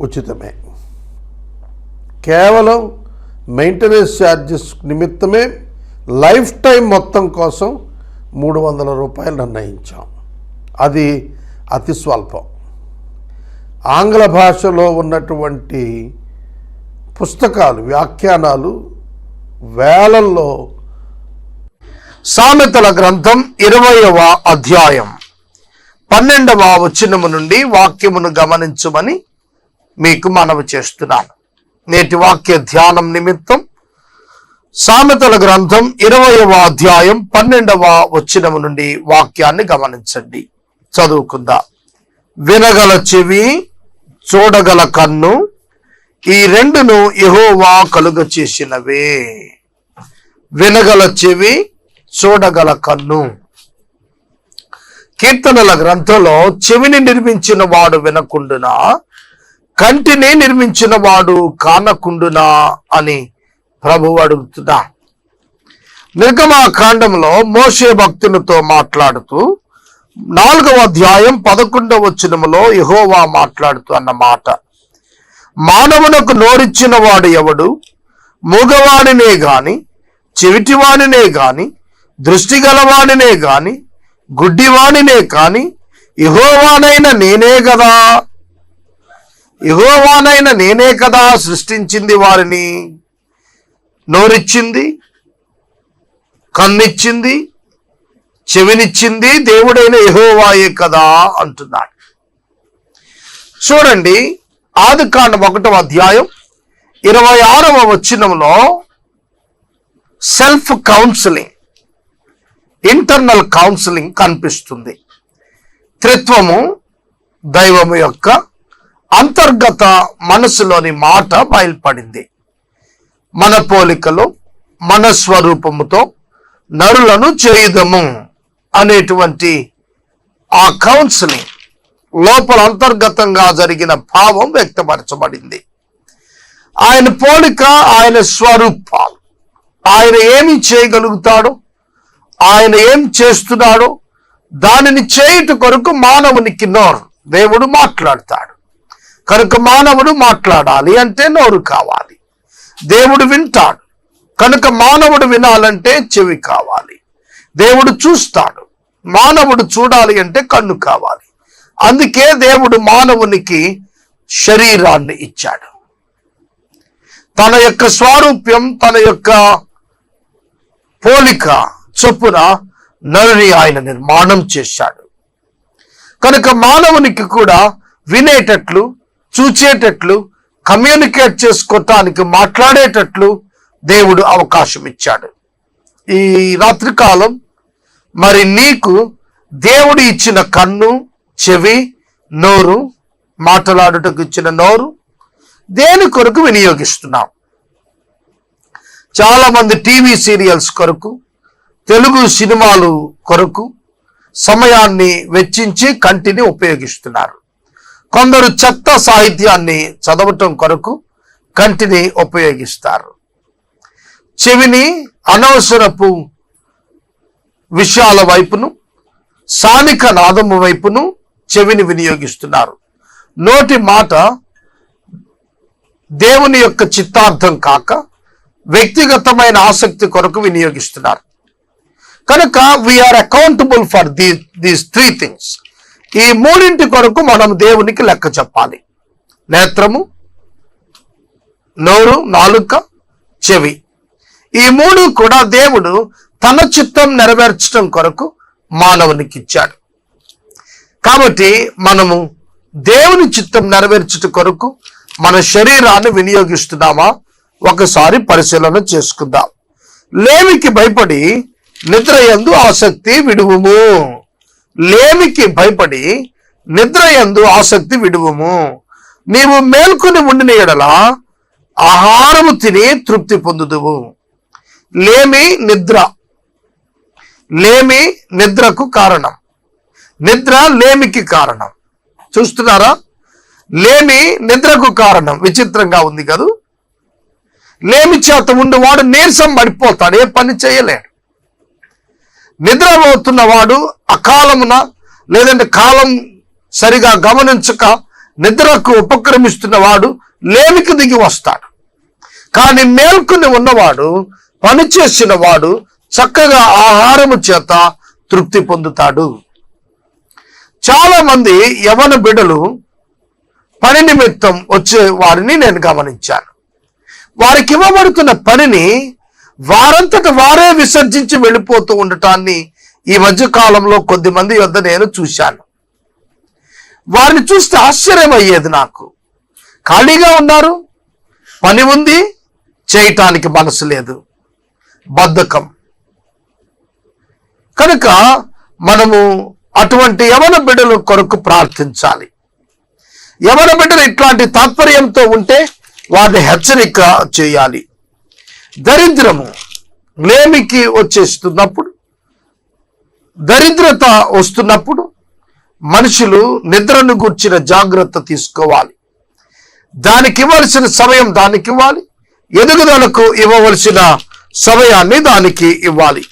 ఉచితమే. కేవలం maintenance charges నిమిత్తమే life time మొత్తం కోసం మూడు వందల రూపాయలు నిర్ణయించాం. అది అతి స్వల్పం. ఆంగ్ల భాషలో ఉన్నటువంటి పుస్తకాలు వ్యాఖ్యానాలు వేలల్లో సామెతల గ్రంథం ఇరవయవ అధ్యాయం. పన్నెండవ వచనము నుండి వాక్యమును గమనించమని మీకు మనవి చేస్తున్నాను. నేటి వాక్య ధ్యానం నిమిత్తం సామెతల గ్రంథం ఇరవయవ అధ్యాయం పన్నెండవ వచనము నుండి వాక్యాన్ని గమనించండి. చదువుకుందా. వినగల చెవి చూడగల కన్ను ఈ రెండును ఎహోవా కలుగ చేసినవే. వినగల చెవి చూడగల కన్ను. కీర్తనల గ్రంథంలో చెవిని నిర్మించిన వాడు వినకుండునా? కంటిని నిర్మించిన వాడు కానకుండునా అని ప్రభు అడుగుతున్నా. నిర్గమాకాండంలో మోషే భక్తులతో మాట్లాడుతూ నాలుగవ అధ్యాయం పదకొండవ వచనములో యహోవా మాట్లాడుతూ అన్న మాట మానవునకు నోరిచ్చిన వాడు ఎవడు? మూగవాడినే గాని చెవిటివాడినే గాని దృష్టి గలవాడినే గాని గుడ్డివాడినే కాని యహోవానైన నేనే కదా యహోవానైన నేనే కదా సృష్టించింది వారిని. నోరిచ్చింది కన్నిచ్చింది చెవినిచ్చింది దేవుడైన యహోవాయే కదా అంటున్నాడు. చూడండి ఆది కాండం ఒకటవ అధ్యాయం ఇరవై ఆరవ వచ్చినంలో సెల్ఫ్ కౌన్సిలింగ్ ఇంటర్నల్ కౌన్సిలింగ్ కనిపిస్తుంది. త్రిత్వము దైవము యొక్క అంతర్గత మనసులోని మాట బయలుపడింది. మన పోలికలో మన స్వరూపముతో నరులను చేయుదము అనేటువంటి ఆ కౌన్సిలింగ్ లోపల అంతర్గతంగా జరిగిన భావం వ్యక్తపరచబడింది. ఆయన పోలిక ఆయన స్వరూపాలు ఆయన ఏమి చేయగలుగుతాడో ఆయన ఏం చేస్తున్నాడో దానిని చేయుట కొరకు మానవునికి నోరు దేవుడు మాట్లాడతాడు. కనుక మానవుడు మాట్లాడాలి అంటే నోరు కావాలి. దేవుడు వింటాడు. కనుక మానవుడు వినాలంటే చెవి కావాలి. దేవుడు చూస్తాడు. మానవుడు చూడాలి అంటే కన్ను కావాలి. అందుకే దేవుడు మానవునికి శరీరాన్ని ఇచ్చాడు. తన యొక్క స్వారూప్యం తన యొక్క పోలిక చొప్పున నరుని ఆయన నిర్మాణం చేశాడు. కనుక మానవునికి కూడా వినేటట్లు చూచేటట్లు కమ్యూనికేట్ చేసుకోవటానికి మాట్లాడేటట్లు దేవుడు అవకాశం ఇచ్చాడు ఈ రాత్రికాలం మరి నీకు దేవుడు ఇచ్చిన కన్ను చెవి నోరు మాట్లాడుటకు ఇచ్చిన నోరు దేని కొరకు వినియోగిస్తున్నాం చాలామంది టీవీ సీరియల్స్ కొరకు తెలుగు సినిమాలు కొరకు సమయాన్ని వెచ్చించి కంటిని ఉపయోగిస్తున్నారు. కొందరు చెత్త సాహిత్యాన్ని చదవటం కొరకు కంటిని ఉపయోగిస్తారు. చెవిని అనవసరపు విషయాల వైపును సానిక నాదము వైపును చెవిని వినియోగిస్తున్నారు. నోటి మాట దేవుని యొక్క చిత్తార్థం కాక వ్యక్తిగతమైన ఆసక్తి కొరకు వినియోగిస్తున్నారు. కనుక we are accountable for the these three things ఈ మూడింటి కొరకు మనం దేవునికి లెక్క చెప్పాలి. నేత్రము నోరు నాలుక చెవి. ఈ మూడు కూడా దేవుడు తన చిత్తం నెరవేర్చడం కొరకు మానవునికి ఇచ్చాడు. కాబట్టి మనము దేవుని చిత్తం నెరవేర్చుట కొరకు మన శరీరాన్ని వినియోగిస్తున్నామా? ఒకసారి పరిశీలన చేసుకుందాం. లేమికి భయపడి నిద్ర ఎందు ఆసక్తి విడువుము. లేమికి భయపడి నిద్ర ఎందు ఆసక్తి విడువుము. నీవు మేల్కొని ఉండిన ఎడల ఆహారము తిని తృప్తి పొందుదువు. లేమి నిద్ర. లేమి నిద్రకు కారణం. నిద్ర లేమికి కారణం. చూస్తున్నారా? లేమి నిద్రకు కారణం. విచిత్రంగా ఉంది కదూ? లేమి చేత ఉండేవాడు నీరసం పడిపోతాడు ఏ పని చేయలేడు. నిద్రపోతున్న వాడు అకాలమున లేదంటే కాలం సరిగా గమనించక నిద్రకు ఉపక్రమిస్తున్న వాడు లేమికి దిగి వస్తాడు. కానీ మేల్కొని ఉన్నవాడు పనిచేసిన వాడు చక్కగా ఆహారము చేత తృప్తి పొందుతాడు. చాలా మంది యవన బిడలు పని నిమిత్తం వచ్చే వారిని నేను గమనించాను. వారికి ఇవ్వబడుతున్న పనిని వారంతట వారే విసర్జించి వెళ్ళిపోతూ ఉండటాన్ని ఈ మధ్య కాలంలో కొద్ది మంది వద్ద నేను చూశాను. వారిని చూస్తే ఆశ్చర్యం అయ్యేది నాకు. ఖాళీగా ఉన్నారు పని ఉంది చేయటానికి మనసు లేదు బద్ధకం. కనుక మనము అటువంటి యవన బిడ్డల కొరకు ప్రార్థించాలి. యవన బిడ్డలు ఇట్లాంటి తాత్పర్యంతో ఉంటే వారిని హెచ్చరిక చేయాలి. దరిద్రము లేమికి వచ్చేస్తున్నప్పుడు దరిద్రత వస్తున్నప్పుడు మనుషులు నిద్రను గూర్చిన జాగ్రత్త తీసుకోవాలి. దానికి ఇవ్వాల్సిన సమయం దానికి ఇవ్వాలి ఎదుగుదలకు ఇవ్వవలసిన సమయాన్ని దానికి ఇవ్వాలి.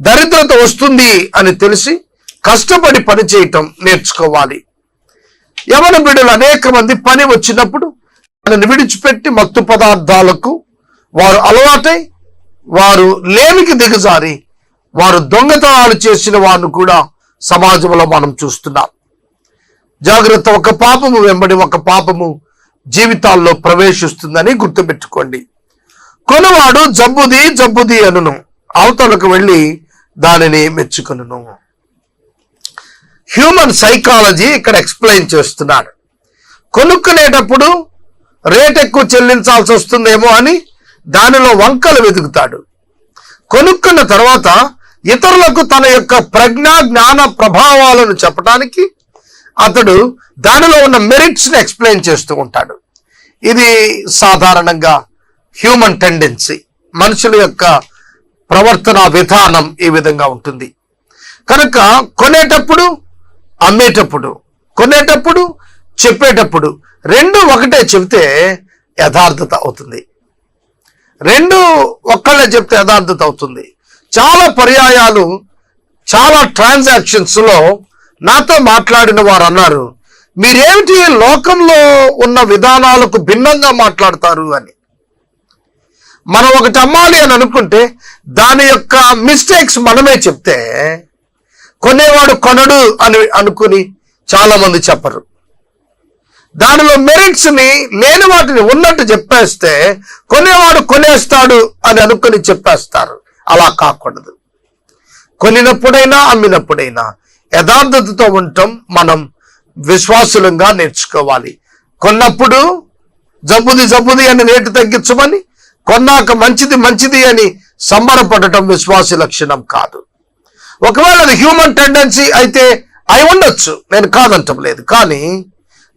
దరిద్రత వస్తుంది అని తెలిసి కష్టపడి పని చేయటం నేర్చుకోవాలి. యవన బిడ్డలు అనేక మంది పని వచ్చినప్పుడు దానిని విడిచిపెట్టి మత్తు పదార్థాలకు వారు అలవాటై వారు లేమికి దిగజారి వారు దొంగతనాలు చేసిన వారిని కూడా సమాజంలో మనం చూస్తున్నాం. జాగ్రత్త ఒక పాపము వెంబడి ఒక పాపము జీవితాల్లో ప్రవేశిస్తుందని గుర్తుపెట్టుకోండి. కొనువాడు జబ్బుది జబ్బుది అనును. అవతలకు వెళ్ళి దానిని మెచ్చుకొనును. హ్యూమన్ సైకాలజీ ఇక్కడ ఎక్స్ప్లెయిన్ చేస్తున్నాడు. కొనుక్కునేటప్పుడు రేట్ ఎక్కువ చెల్లించాల్సి వస్తుందేమో అని దానిలో వంకలు వెతుకుతాడు. కొనుక్కున్న తర్వాత ఇతరులకు తన యొక్క ప్రజ్ఞా జ్ఞాన ప్రభావాలను చెప్పడానికి అతడు దానిలో ఉన్న మెరిట్స్ని ఎక్స్ప్లెయిన్ చేస్తూ ఉంటాడు. ఇది సాధారణంగా హ్యూమన్ టెండెన్సీ మనుషుల యొక్క ప్రవర్తన విధానం ఈ విధంగా ఉంటుంది. కనుక కొనేటప్పుడు అమ్మేటప్పుడు కొనేటప్పుడు చెప్పేటప్పుడు రెండు ఒకటే చెబితే యథార్థత అవుతుంది. రెండు ఒక్కళ్ళే చెప్తే యథార్థత అవుతుంది. చాలా పర్యాయాలు చాలా ట్రాన్సాక్షన్స్లో నాతో మాట్లాడిన వారు అన్నారు మీరేమిటి లోకంలో ఉన్న విధానాలకు భిన్నంగా మాట్లాడతారు? అని. మనం ఒకటి అమ్మాలి అని అనుకుంటే దాని యొక్క మిస్టేక్స్ మనమే చెప్తే కొనేవాడు కొనడు అని అనుకుని చాలామంది చెప్పరు. దానిలో మెరిట్స్ని లేని వాటిని ఉన్నట్టు చెప్పేస్తే కొనేవాడు కొనేస్తాడు అని అనుకుని చెప్పేస్తారు. అలా కాకూడదు. కొనినప్పుడైనా అమ్మినప్పుడైనా యథార్థతతో ఉండటం మనం విశ్వాసులంగా నేర్చుకోవాలి. కొన్నప్పుడు జబ్బుది జబ్బుది అని రేటు తగ్గించమని కొన్నాక మంచిది మంచిది అని సంబరపడటం విశ్వాస లక్షణం కాదు. ఒకవేళ అది హ్యూమన్ టెండెన్సీ అయితే అయి ఉండొచ్చు. నేను కాదంటం లేదు. కానీ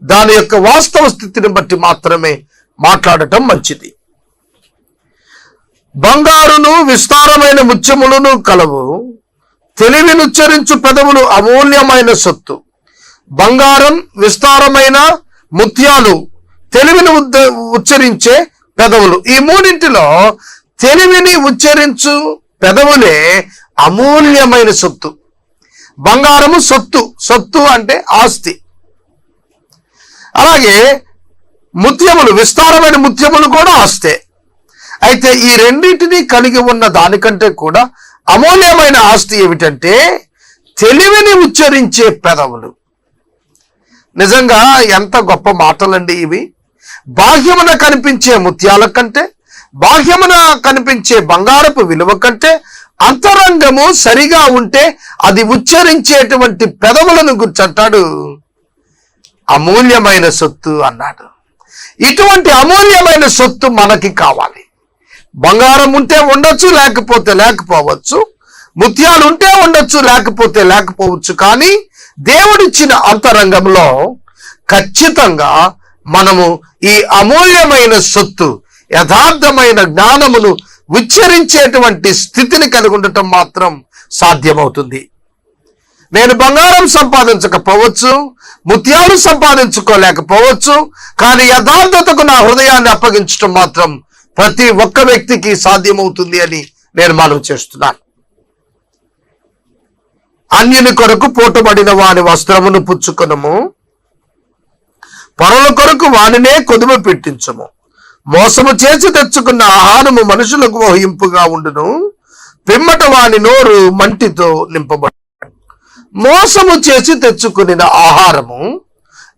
దాని యొక్క వాస్తవ స్థితిని బట్టి మాత్రమే మాట్లాడటం మంచిది. బంగారును విస్తారమైన ముత్యములను కలవు తెలివినుచ్చరించు పెదవులు అమూల్యమైన సొత్తు. బంగారం విస్తారమైన ముత్యాలు తెలివిని ఉచ్చరించే పెదవులు. ఈ మూడింటిలో తెలివిని ఉచ్చరించు పెదవులే అమూల్యమైన సొత్తు. బంగారము సొత్తు. సొత్తు అంటే ఆస్తి. అలాగే ముత్యములు విస్తారమైన ముత్యములు కూడా ఆస్తే అయితే ఈ రెండింటిని కలిగి ఉన్న దానికంటే కూడా అమూల్యమైన ఆస్తి ఏమిటంటే తెలివిని ఉచ్చరించే పెదవులు. నిజంగా ఎంత గొప్ప మాటలండి ఇవి. బాహ్యమున కనిపించే ముత్యాల కంటే బాహ్యమున కనిపించే బంగారపు విలువ కంటే అంతరంగము సరిగా ఉంటే అది ఉచ్చరించేటువంటి పెదవులను గుర్చంటాడు. అమూల్యమైన సొత్తు అన్నాడు. ఇటువంటి అమూల్యమైన సొత్తు మనకి కావాలి. బంగారం ఉంటే ఉండొచ్చు లేకపోతే లేకపోవచ్చు. ముత్యాలు ఉంటే ఉండొచ్చు లేకపోతే లేకపోవచ్చు. కానీ దేవుడిచ్చిన అంతరంగంలో ఖచ్చితంగా మనము ఈ అమూల్యమైన సొత్తు యథార్థమైన జ్ఞానమును ఉచ్చరించేటువంటి స్థితిని కలిగి ఉండటం మాత్రం సాధ్యమవుతుంది. నేను బంగారం సంపాదించకపోవచ్చు ముత్యాలు సంపాదించుకోలేకపోవచ్చు కానీ యథార్థతకు నా హృదయాన్ని అప్పగించడం మాత్రం ప్రతి ఒక్క వ్యక్తికి సాధ్యమవుతుంది అని నేను మనం చేస్తున్నాను. అన్యుని కొరకు పోటుబడిన వాని వస్త్రమును పుచ్చుకునము. పొరల కొరకు వానినే కొదుమ పెట్టించము. మోసము చేసి తెచ్చుకున్న ఆహారము మనుషులకు వహింపుగా ఉండును. పిమ్మట వాని నోరు మంటితో నింపబడు మోసము చేసి తెచ్చుకుని ఆహారము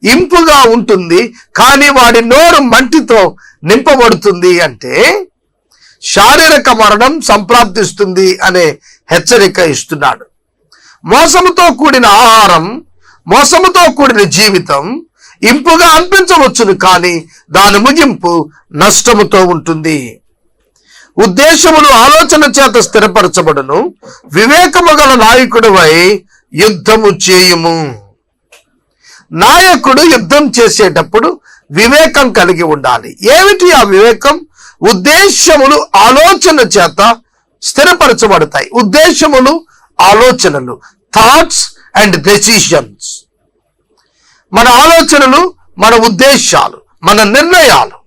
ఇంపుగా ఉంటుంది కానీ వాడి నోరు మంటితో నింపబడుతుంది అంటే శారీరక మరణం సంప్రాప్తిస్తుంది అనే హెచ్చరిక ఇస్తున్నాడు. మోసముతో కూడిన ఆహారం మోసముతో కూడిన జీవితం ఇంపుగా అనిపించవచ్చును కానీ దాని ముగింపు నష్టముతో ఉంటుంది. ఉద్దేశములు ఆలోచన చేత స్థిరపరచబడును. వివేకము గల నాయకుడివై యుద్ధము చేయుము. నాయకుడు యుద్ధం చేసేటప్పుడు వివేకం కలిగి ఉండాలి. ఏమిటి ఆ వివేకం? ఉద్దేశములు ఆలోచన చేత స్థిరపరచబడతాయి. ఉద్దేశములు ఆలోచనలు థాట్స్ అండ్ డెసిషన్స్ మన ఆలోచనలు మన ఉద్దేశాలు మన నిర్ణయాలు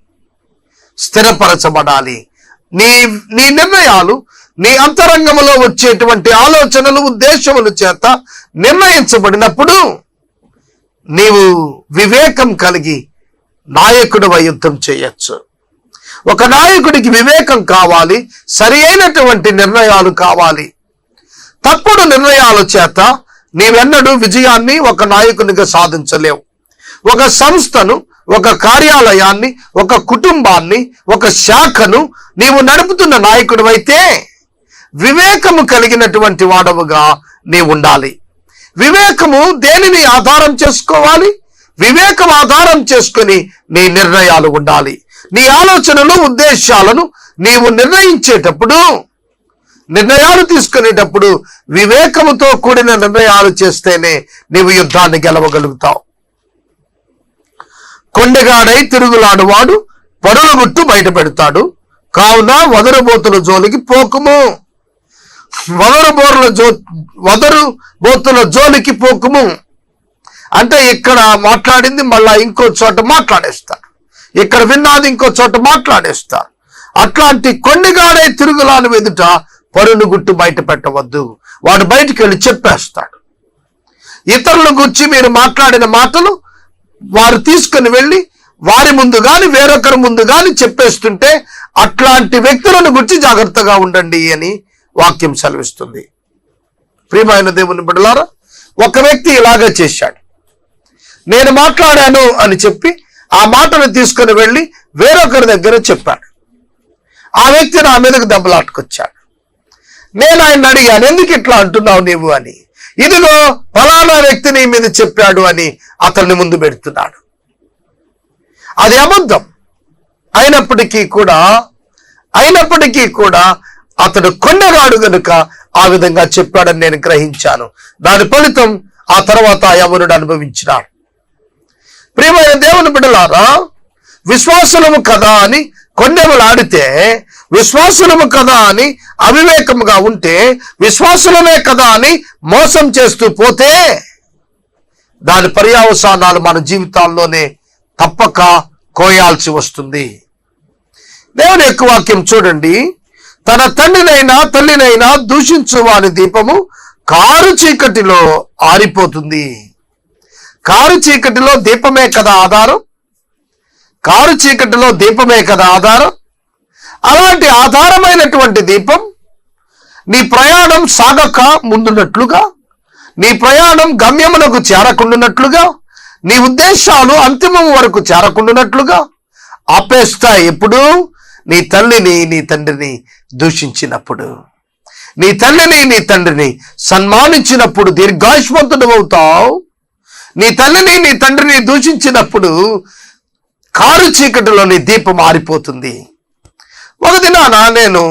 స్థిరపరచబడాలి. నీ నీ నిర్ణయాలు నీ అంతరంగంలో వచ్చేటువంటి ఆలోచనలు ఉద్దేశముల చేత నిర్ణయించబడినప్పుడు నీవు వివేకం కలిగి నాయకుడు యుద్ధం చేయొచ్చు. ఒక నాయకుడికి వివేకం కావాలి సరి అయినటువంటి నిర్ణయాలు కావాలి. తప్పుడు నిర్ణయాల చేత నీవెన్నడూ విజయాన్ని ఒక నాయకునిగా సాధించలేవు. ఒక సంస్థను ఒక కార్యాలయాన్ని ఒక కుటుంబాన్ని ఒక శాఖను నీవు నడుపుతున్న నాయకుడు అయితే వివేకము కలిగినటువంటి వాడవుగా నీవు ఉండాలి. వివేకము దేనిని ఆధారం చేసుకోవాలి? వివేకం ఆధారం చేసుకొని నీ నిర్ణయాలు ఉండాలి. నీ ఆలోచనలు ఉద్దేశాలను నీవు నిర్ణయించేటప్పుడు నిర్ణయాలు తీసుకునేటప్పుడు వివేకముతో కూడిన నిర్ణయాలు చేస్తేనే నీవు యుద్ధాన్ని గెలవగలుగుతావు. కొండగాడై తిరుగులాడువాడు పరుల గుట్టు బయట పెడతాడు కావున వదరబోతుల జోలికి పోకుము. వదరు బోర్ల జో వదరు బోతుల జోలికి పోకుము. అంటే ఇక్కడ మాట్లాడింది మళ్ళా ఇంకో చోట మాట్లాడేస్తారు ఇక్కడ విన్నాది ఇంకో చోట మాట్లాడేస్తారు అట్లాంటి కొన్నిగాడే తిరుగులాను ఎదుట పరును గుట్టు బయట పెట్టవద్దు. వాడు బయటికి వెళ్ళి చెప్పేస్తాడు. ఇతరుల గురించి మీరు మాట్లాడిన మాటలు వారు తీసుకుని వెళ్ళి వారి ముందు కానీ వేరొకరి ముందు కానీ చెప్పేస్తుంటే అట్లాంటి వ్యక్తులను గురించి జాగ్రత్తగా ఉండండి అని వాక్యం సెలవిస్తుంది. ప్రియమైన దేవుని బిడ్డలారా ఒక వ్యక్తి ఇలాగే చేశాడు. నేను మాట్లాడాను అని చెప్పి ఆ మాటను తీసుకుని వెళ్ళి వేరొకరి దగ్గర చెప్పాడు. ఆ వ్యక్తి నా మీదకు దెబ్బలాట్టుకొచ్చాడు. నేను ఆయన అడిగాను ఎందుకు ఇట్లా అంటున్నావు నీవు అని? ఇదిగో ఫలానా వ్యక్తి నీ మీద చెప్పాడు అని అతన్ని ముందు పెడుతున్నాడు. అది అబద్ధం. అయినప్పటికీ కూడా అయినప్పటికీ కూడా అతడు కొండగాడు గనుక ఆ విధంగా చెప్పాడని నేను గ్రహించాను. దాని ఫలితం ఆ తర్వాత ఆ యవనుడు అనుభవించినాడు. ప్రియమైన దేవుని బిడ్డలారా విశ్వాసులము కదా అని కొండెములాడితే విశ్వాసులము కదా అని అవివేకముగా ఉంటే విశ్వాసులమే కదా అని మోసం చేస్తూ పోతే దాని పర్యావసానాలు మన జీవితాల్లోనే తప్పక కోయాల్సి వస్తుంది. దేవుని యొక్క వాక్యం చూడండి. తన తండ్రినైనా తల్లినైనా దూషించువాని దీపము కారు చీకటిలో ఆరిపోతుంది. కారు చీకటిలో దీపమే కదా ఆధారం. కారు చీకటిలో దీపమే కదా ఆధారం. అలాంటి ఆధారమైనటువంటి దీపం నీ ప్రయాణం సాగక ముందున్నట్లుగా నీ ప్రయాణం గమ్యమునకు చేరకుండునట్లుగా నీ ఉద్దేశాలు అంతిమం వరకు చేరకుండునట్లుగా ఆపేస్తాయి ఎప్పుడు. నీ తల్లిని నీ తండ్రిని దూషించినప్పుడు నీ తల్లిని నీ తండ్రిని సన్మానించినప్పుడు దీర్ఘాయుష్మంతుడు అవుతావు. నీ తల్లిని నీ తండ్రిని దూషించినప్పుడు కారు చీకటిలో నీ దీపం ఆరిపోతుంది. ఒక దినాన నేను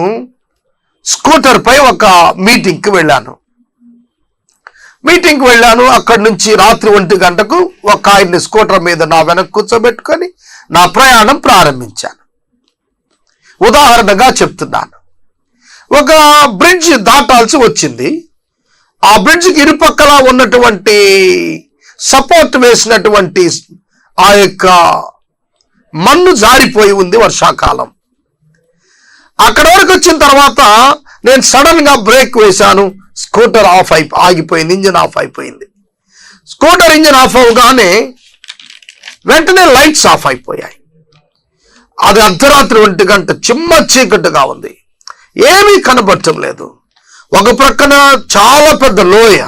స్కూటర్పై ఒక మీటింగ్కి వెళ్ళాను. మీటింగ్కి వెళ్ళాను. అక్కడి నుంచి రాత్రి ఒంటి గంటకు ఒక ఆయన్ని స్కూటర్ మీద నా వెనక్కి కూర్చోబెట్టుకొని నా ప్రయాణం ప్రారంభించాను. ఉదాహరణగా చెప్తున్నాను. ఒక బ్రిడ్జ్ దాటాల్సి వచ్చింది. ఆ బ్రిడ్జ్కి ఇరుపక్కల ఉన్నటువంటి సపోర్ట్ వేసినటువంటి ఆ యొక్క మన్ను జారిపోయి ఉంది వర్షాకాలం. అక్కడ వరకు వచ్చిన తర్వాత నేను సడన్గా బ్రేక్ వేశాను. స్కూటర్ ఆఫ్ అయి ఆగిపోయింది ఇంజిన్ ఆఫ్ అయిపోయింది. స్కూటర్ ఇంజిన్ ఆఫ్ అవగానే వెంటనే లైట్స్ ఆఫ్ అయిపోయాయి. అది అర్ధరాత్రి ఒంటి గంట చిమ్మ చీకటిగా ఉంది. ఏమీ కనబడటం లేదు ఒక ప్రక్కన చాలా పెద్ద లోయ.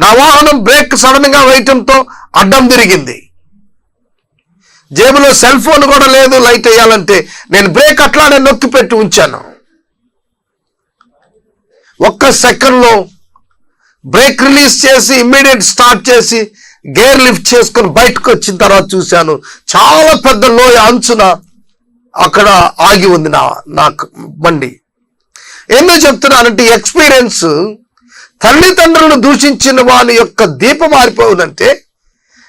నా వాహనం బ్రేక్ సడన్గా వేయటంతో అడ్డం తిరిగింది. జేబులో సెల్ ఫోన్ కూడా లేదు లైట్ వేయాలంటే నేను బ్రేక్ అట్లానే నొక్కి పెట్టి ఉంచాను. ఒక్క సెకండ్లో బ్రేక్ రిలీజ్ చేసి ఇమ్మీడియట్ స్టార్ట్ చేసి గేర్ లిఫ్ట్ చేసుకొని బయటకు వచ్చిన తర్వాత చూశాను చాలా పెద్ద లోయ అంచున అక్కడ ఆగి ఉంది నా నాకు బండి. ఎందుకు చెప్తున్నానంటే ఎక్స్పీరియన్స్ తల్లిదండ్రులను దూషించిన వాని యొక్క దీపం మారిపోవునంటే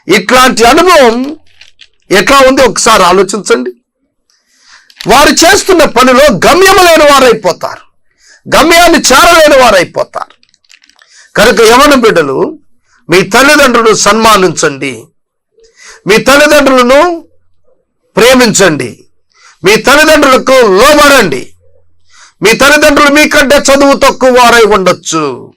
ఇట్లాంటి అనుభవం ఎట్లా ఉంది? ఒకసారి ఆలోచించండి. వారు చేస్తున్న పనిలో గమ్యము లేని వారైపోతారు. గమ్యాన్ని చేరలేని వారైపోతారు. కనుక యవన బిడ్డలు మీ తల్లిదండ్రులను సన్మానించండి. మీ తల్లిదండ్రులను ప్రేమించండి. మీ తల్లిదండ్రులకు లోబడండి. మీ తల్లిదండ్రులు మీకంటే చదువు తక్కువ వారై ఉండొచ్చు.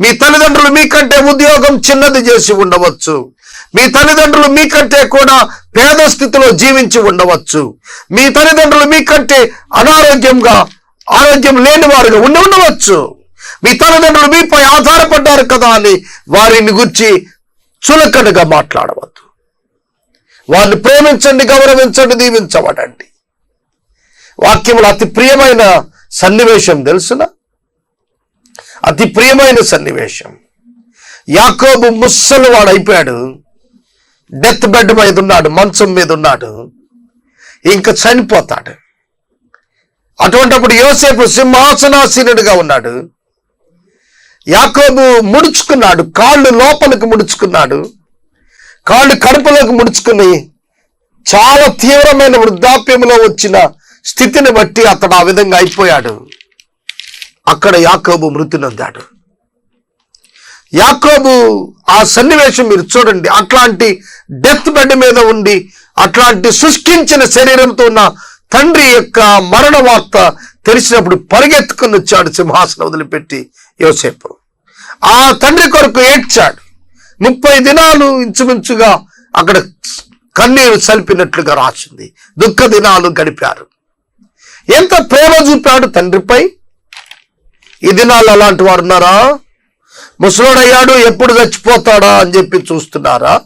మీ తల్లిదండ్రులు మీకంటే ఉద్యోగం చిన్నది చేసి ఉండవచ్చు. మీ తల్లిదండ్రులు మీకంటే కూడా పేద స్థితిలో జీవించి ఉండవచ్చు. మీ తల్లిదండ్రులు మీకంటే అనారోగ్యంగా ఆరోగ్యం లేని వారుగా ఉండి ఉండవచ్చు. మీ తల్లిదండ్రులు మీపై ఆధారపడ్డారు కదా అని వారిని గురించి చులకనగా మాట్లాడవద్దు. వారిని ప్రేమించండి గౌరవించండి దీవించబడండి. వాక్యములు అతి ప్రియమైన సన్నివేశం తెలుసునా? అతి ప్రియమైన సన్నివేశం. యాకోబు ముస్సలు వాడు అయిపోయాడు. డెత్ బెడ్ మీద ఉన్నాడు మంచం మీద ఉన్నాడు ఇంకా చనిపోతాడు. అటువంటిప్పుడు యోసేపు సింహాసనాసీనుడిగా ఉన్నాడు. యాకోబు ముడుచుకున్నాడు కాళ్ళు లోపలికి ముడుచుకున్నాడు కాళ్ళు కడుపులోకి ముడుచుకుని చాలా తీవ్రమైన వృద్ధాప్యంలో వచ్చిన స్థితిని బట్టి అతడు ఆ విధంగా అయిపోయాడు. అక్కడ యాకోబు మృతి నొందాడు. యాకోబు ఆ సన్నివేశం మీరు చూడండి అట్లాంటి డెత్ బెడ్ మీద ఉండి అట్లాంటి శుష్కించిన శరీరంతో ఉన్న తండ్రి యొక్క మరణ వార్త తెలిసినప్పుడు పరిగెత్తుకుని వచ్చాడు సింహాసనం వదిలిపెట్టి యోసేపు. ఆ తండ్రి కొరకు ఏడ్చాడు. ముప్పై దినాలు ఇంచుమించుగా అక్కడ కన్నీరు చల్పినట్లుగా రాసింది. దుఃఖ దినాలు గడిపారు. ఎంత ప్రేమ చూపాడు తండ్రిపై? ఈ దినాలు అలాంటి వారు ఉన్నారా? ముసలోడయ్యాడు ఎప్పుడు చచ్చిపోతాడా అని చెప్పి చూస్తున్నారా?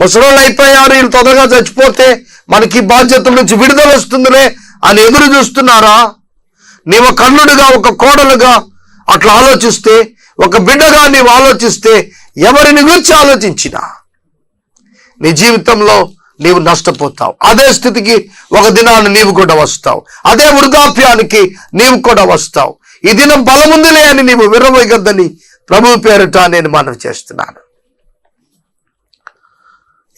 ముసలోళ్ళు అయిపోయారు వీళ్ళు తొందరగా చచ్చిపోతే మనకి బాధ్యత బాధ్యతల నుంచి విడుదల వస్తుందిలే అని ఎదురు చూస్తున్నారా? నీవు కన్నుడిగా ఒక కోడలుగా అట్లా ఆలోచిస్తే ఒక బిడ్డగా నీవు ఆలోచిస్తే ఎవరిని గురించి ఆలోచించినా నీ జీవితంలో నీవు నష్టపోతావు. అదే స్థితికి ఒక దినాన్ని నీవు కూడా వస్తావు. అదే వృద్ధాప్యానికి నీవు కూడా వస్తావు. ఈ దినం బలముందిలే అని నీవు విరవగద్దని ప్రభు పేరిట నేను మనవి చేస్తున్నాను.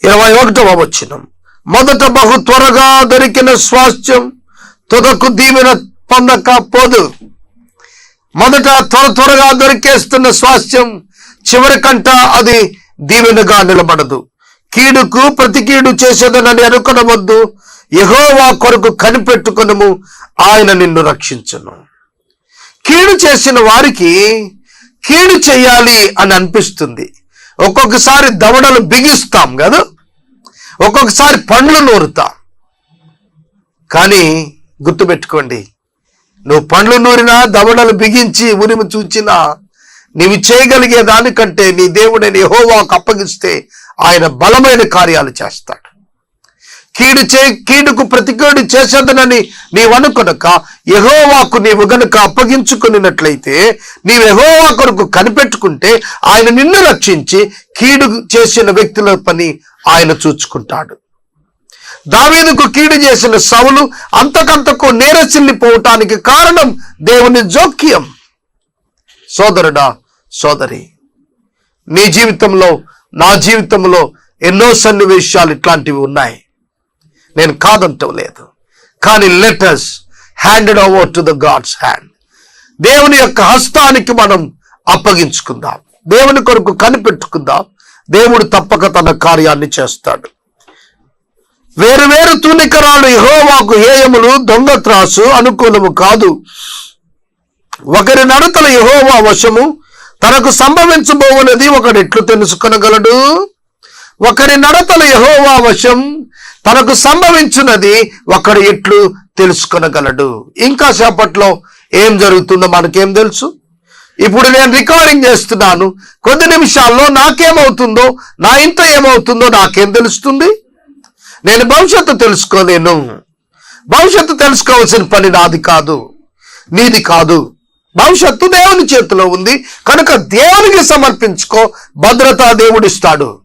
ఇరవై ఒకటవ వచ్చినం మొదట బహు త్వరగా దొరికిన స్వాస్థ్యం తుదకు దీవెన పొందక పోదు. మొదట త్వర త్వరగా దొరికేస్తున్న స్వాస్థ్యం చివరికంట అది దీవెనగా నిలబడదు. కీడుకు ప్రతి కీడు చేసేదనని అనుకునవద్దు యహోవా కొరకు కనిపెట్టుకునము. ఆయన నిన్ను రక్షించను. కీడు చేసిన వారికి కీడు చేయాలి అని అనిపిస్తుంది. ఒక్కొక్కసారి దవడలు బిగిస్తాం కదా? ఒక్కొక్కసారి పండ్లు నూరుతాం. కానీ గుర్తుపెట్టుకోండి నువ్వు పండ్లు నూరినా దవడలు బిగించి ఉరిమి చూచినా నీవు చేయగలిగే దానికంటే నీ దేవుడని యెహోవాకు అప్పగిస్తే ఆయన బలమైన కార్యాలు చేస్తాడు. కీడు చే కీడుకు ప్రతికీడు చేసేదనని నీవు అనుకొనక యహోవాకు నీవు గనుక అప్పగించుకున్నట్లయితే నీవు యహోవా కొరకు కనిపెట్టుకుంటే ఆయన నిన్ను రక్షించి కీడు చేసిన వ్యక్తుల పని ఆయన చూచుకుంటాడు. దావీదుకు కీడు చేసిన సవులు అంతకంతకు నేరచిల్లిపోవటానికి కారణం దేవుని జోక్యం. సోదరుడా సోదరి నీ జీవితంలో నా జీవితంలో ఎన్నో సన్నివేశాలు ఇట్లాంటివి ఉన్నాయి. నేను కాదంటం లేదు. కానీ letters handed over to the god's hand దేవుని యొక్క హస్తానికి మనం అప్పగించుకుందాం. దేవుని కొరకు కనిపెట్టుకుందాం. దేవుడు తప్పక తన కార్యాన్ని చేస్తాడు. వేరు వేరు తూనికరాలు యహోవాకు హేయములు దొంగ త్రాసు అనుకూలము కాదు. ఒకరి నడతల యహోవా వశము తనకు సంభవించబోవునది ఒకడెట్లు తెలుసుకొనగలడు? ఒకరి నడతల యహోవా వశం తనకు సంభవించినది ఒకడు ఎట్లు తెలుసుకొనగలడు? ఇంకా సేపట్లో ఏం జరుగుతుందో మనకేం తెలుసు? ఇప్పుడు నేను రికార్డింగ్ చేస్తున్నాను. కొద్ది నిమిషాల్లో నాకేమవుతుందో నా ఇంత ఏమవుతుందో నాకేం తెలుస్తుంది? నేను భవిష్యత్తు తెలుసుకోలేను. భవిష్యత్తు తెలుసుకోవాల్సిన పని నాది కాదు నీది కాదు. భవిష్యత్తు దేవుని చేతిలో ఉంది. కనుక దేవునికి సమర్పించుకో భద్రత దేవుడిస్తాడు.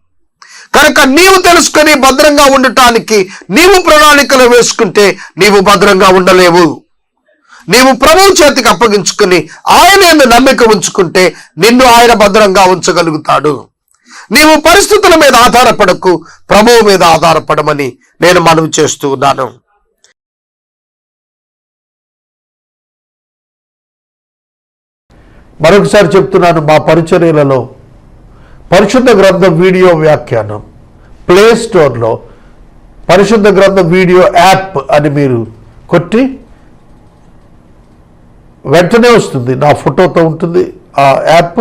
కనుక నీవు తెలుసుకొని భద్రంగా ఉండటానికి నీవు ప్రణాళికలు వేసుకుంటే నీవు భద్రంగా ఉండలేవు. నీవు ప్రభువు చేతికి అప్పగించుకుని ఆయన నమ్మిక ఉంచుకుంటే నిన్ను ఆయన భద్రంగా ఉంచగలుగుతాడు. నీవు పరిస్థితుల మీద ఆధారపడకు ప్రభువు మీద ఆధారపడమని నేను మనవి చేస్తూ ఉన్నాను. మరొకసారి చెప్తున్నాను మా పరిచర్యలలో పరిశుద్ధ గ్రంథం వీడియో వ్యాఖ్యానం ప్లే స్టోర్లో పరిశుద్ధ గ్రంథం వీడియో యాప్ అని మీరు కొట్టి వెంటనే వస్తుంది నా ఫోటోతో ఉంటుంది ఆ యాప్.